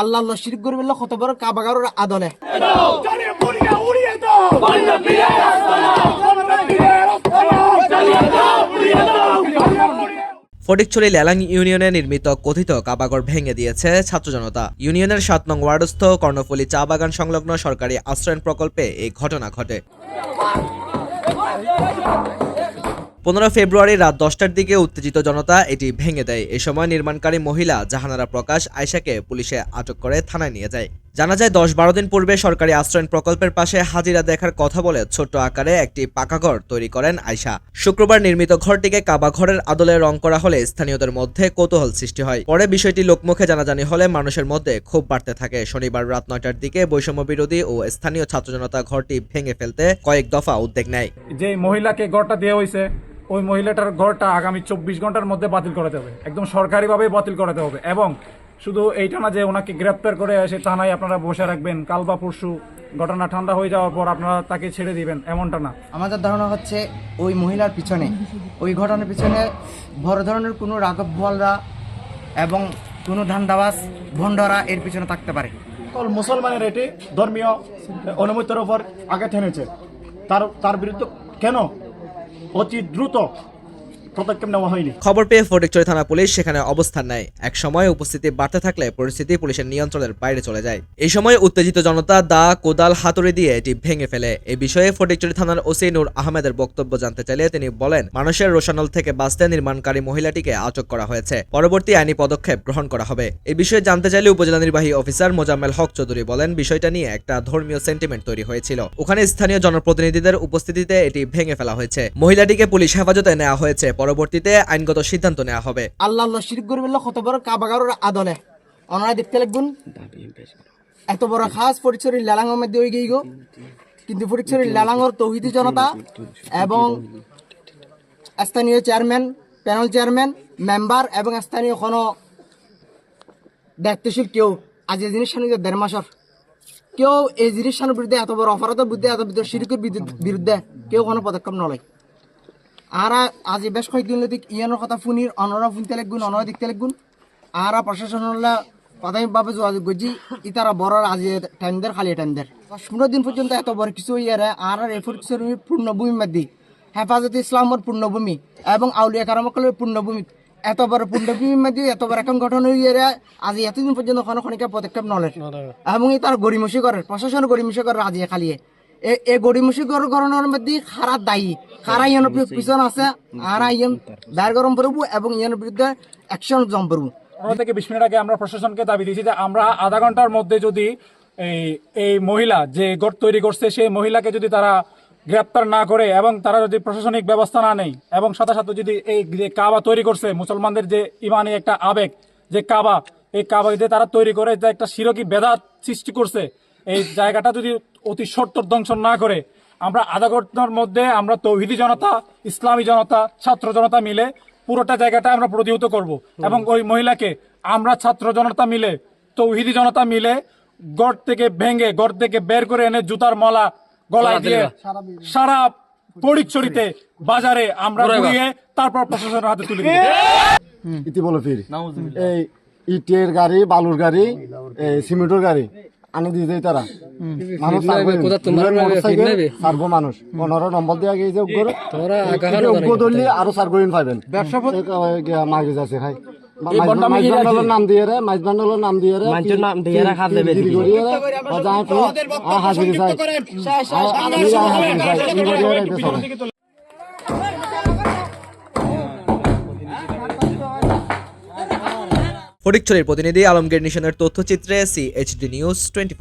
আল্লাহ আল্লাহ শিরিক করে কত বড় কাবাগার আদলে। ফটিকছড়ি লেলাং ইউনিয়নে নির্মিত কথিত কাবাগর ভেঙে দিয়েছে ছাত্র জনতা। ইউনিয়নের সাত নং ওয়ার্ডস্থ কর্ণফুলী চা বাগান সংলগ্ন সরকারি আশ্রয়ন প্রকল্পে এই ঘটনা ঘটে। পনেরো ফেব্রুয়ারি রাত দশটার দিকে উত্তেজিত জনতা এটি ভেঙে দেয়। এ সময় নির্মাণকারী মহিলা জাহানারা প্রকাশ আয়শাকে পুলিশে আটক করে থানায় নিয়ে যায়। জানা যায় দশ বারো দিন পূর্বে সরকারি আশ্রয়ণ প্রকল্পের পাশে হাজিরা দেখার কথা বলে ছোট্ট আকারে একটি পাকা ঘর তৈরি করেন আয়শা। শুক্রবার নির্মিত ঘরটিকে কাবা ঘরের আদলে রং করা হলে স্থানীয়দের মধ্যে কৌতূহল সৃষ্টি হয়। পরে বিষয়টি লোকমুখে জানাজানি হলে মানুষের মধ্যে ক্ষোভ বাড়তে থাকে। শনিবার রাত নয়টার দিকে বৈষম্য বিরোধী ও স্থানীয় ছাত্র জনতা ঘরটি ভেঙে ফেলতে কয়েক দফা উদ্যোগ নেয়। যে মহিলাকে ঘরটা দেওয়া হয়েছে ওই মহিলাটার ঘরটা আগামী চব্বিশ ঘণ্টার মধ্যে বাতিল করাতে হবে। একদম সরকারিভাবে বাতিল করাতে হবে এবং শুধু এইটা না যে ওনাকে গ্রেপ্তার করে এসে থানায় আপনারা বসে রাখবেন কাল বা পরশু ঘটনা ঠান্ডা হয়ে যাওয়ার পর আপনারা তাকে ছেড়ে দিবেন এমনটা না। আমাদের ধারণা হচ্ছে ওই মহিলার পিছনে ওই ঘটনার পিছনে বড় ধরনের কোনো রাঘব বলরা এবং কোনো ধান্দাবাস ভণ্ডরা এর পিছনে থাকতে পারে। সকল মুসলমানের এটি ধর্মীয় অনুমতির ওপর আগে টেনেছে তার তার বিরুদ্ধে কেন অতি দ্রুত পদক্ষেপ নেওয়া হয়নি। খবর পেয়ে ফটিকছড়ি থানা পুলিশ সেখানে অবস্থান নেয়। এক সময় উপস্থিতি বাড়তে থাকলে পরিস্থিতি পুলিশের নিয়ন্ত্রণের বাইরে চলে যায়। এই সময় উত্তেজিত জনতা দা, কোদাল, হাতুড়ি দিয়ে এটি ভেঙে ফেলে। এই বিষয়ে ফটিকছড়ি থানার ওসি নূর আহমেদের বক্তব্য জানতে চাইলে তিনি বলেন, মানুষের রোশানল থেকে বাঁচতে নির্মাণকারী মহিলাটিকে আটক করা হয়েছে। পরবর্তী আইনি পদক্ষেপ গ্রহণ করা হবে। এই বিষয়ে জানতে চাইলে উপজেলা নির্বাহী অফিসার মোজাম্মেল হক চৌধুরী বলেন, বিষয়টা নিয়ে একটা ধর্মীয় সেন্টিমেন্ট তৈরি হয়েছিল। ওখানে স্থানীয় জনপ্রতিনিধিদের উপস্থিতিতে এটি ভেঙে ফেলা হয়েছে। মহিলাটিকে পুলিশ হেফাজতে নেওয়া হয়েছে। পরবর্তীতে আইনগত সিদ্ধান্ত নেওয়া হবে। আল্লাহ আল্লাহ শিরিক করে বললে কত বড় কাবাগার আদলে। ওনারা দেখতে এত বড় খাস পরিচয় লালাঙ্গের মধ্যে হয়ে গো। কিন্তু পরিচয় লালাঙ্গর তৌহিদি জনতা এবং স্থানীয় চেয়ারম্যান, প্যানেল চেয়ারম্যান, মেম্বার এবং স্থানীয় কোনো দায়িত্বশীল কেউ আজ এই জিনিস সামনে দেড় মাসের কেউ এই জিনিস বিরুদ্ধে এত বড় অপরাধের বিরুদ্ধে, এত বড় শিরিকের বিরুদ্ধে- বিরুদ্ধে কেউ কোনো পদক্ষেপ নলয়। আর আজি বেশ কয়েকদিন লদিক ইয়ানোর কথা ফুনির অনরা ফুনতে লাগগুন অনরা দেখতে লাগগুন আর প্রশাসন প্রাথমিকভাবে যোগাযোগ করছি ইতারা বড় আজি টাইম দের খালি টাইম দের। পনেরো দিন পর্যন্ত এত বড় কিছু ইয়ারে আর আর এফুর পূর্ণভূমি মাদি হেফাজতে ইসলামর পূর্ণভূমি এবং আউলিয়া কারামকলের পূর্ণভূমি এত বড় পূর্ণভূমি মাদি এত বড় এখন গঠন ইয়ারে আজি এতদিন পর্যন্ত কোনো খনিকা পদক্ষেপ নলে এবং তার গরিমসি করে প্রশাসন গরিমসি করে আজি খালিয়ে। এ- এই গরিমসি গণনার মধ্যে খারাপ দায়ী। খারা ইয়ানোর পিছন আছে আর ইয়ান দায়ের গরম করব এবং ইয়ানোর বিরুদ্ধে অ্যাকশন জম করব পনেরো থেকে বিশ মিনিট আগে আমরা প্রশাসনকে দাবি দিয়েছি যে আমরা আধা ঘণ্টার মধ্যে যদি এই এই মহিলা যে গড় তৈরি করছে সেই মহিলাকে যদি তারা গ্রেপ্তার না করে এবং তারা যদি প্রশাসনিক ব্যবস্থা না নেয় এবং সাথে সাথে যদি এই যে কাবা তৈরি করছে মুসলমানদের যে ইমানি একটা আবেগ যে কাবা এই কাবা যদি তারা তৈরি করে যে একটা শিরকি বেদাত সৃষ্টি করছে এই জায়গাটা যদি অতি সত্তর দংশন না করে আমরা আধা ঘণ্টার মধ্যে আমরা তৌহিদি জনতা ইসলামী জনতা ছাত্র জনতা মিলে পুরোটা জায়গাটা আমরা প্রতিহত করব। এবং ওই মহিলাকে আমরা ছাত্র জনতা মিলে তৌহিদি জনতা মিলে গড় থেকে ভেঙে গড় থেকে বের করে এনে জুতার মলা গলায় দিয়ে সারা পরিচরিতে বাজারে আমরা ঘুরিয়ে তারপর প্রশাসনের হাতে তুলে দিব। ইতিবলে ফির। এই ইটের গাড়ি বালুর গাড়ি এই সিমেন্টের গাড়ি। আনি দিয়ে দেয় তারা। মানুষ সারবো মানুষ পনেরো নম্বর দেওয়া গিয়েছে উপরে। উগ্র ধরলে আরও সার করিন পাইবেন ব্যবসা মাগে যাচ্ছে খাই নাম দিয়ে রে মাইজবান্ডলের নাম দিয়ে রে মাইজের নাম দিয়ে রে খাদ দেবে দিদি করিয়ে রে বাজায় তো আ হাজির চাই আ হাজির চাই ফটিকছড়ির প্রতিনিধি আলমগীর নিশানের তথ্যচিত্রে সিএইচডি নিউজ টোয়েন্টি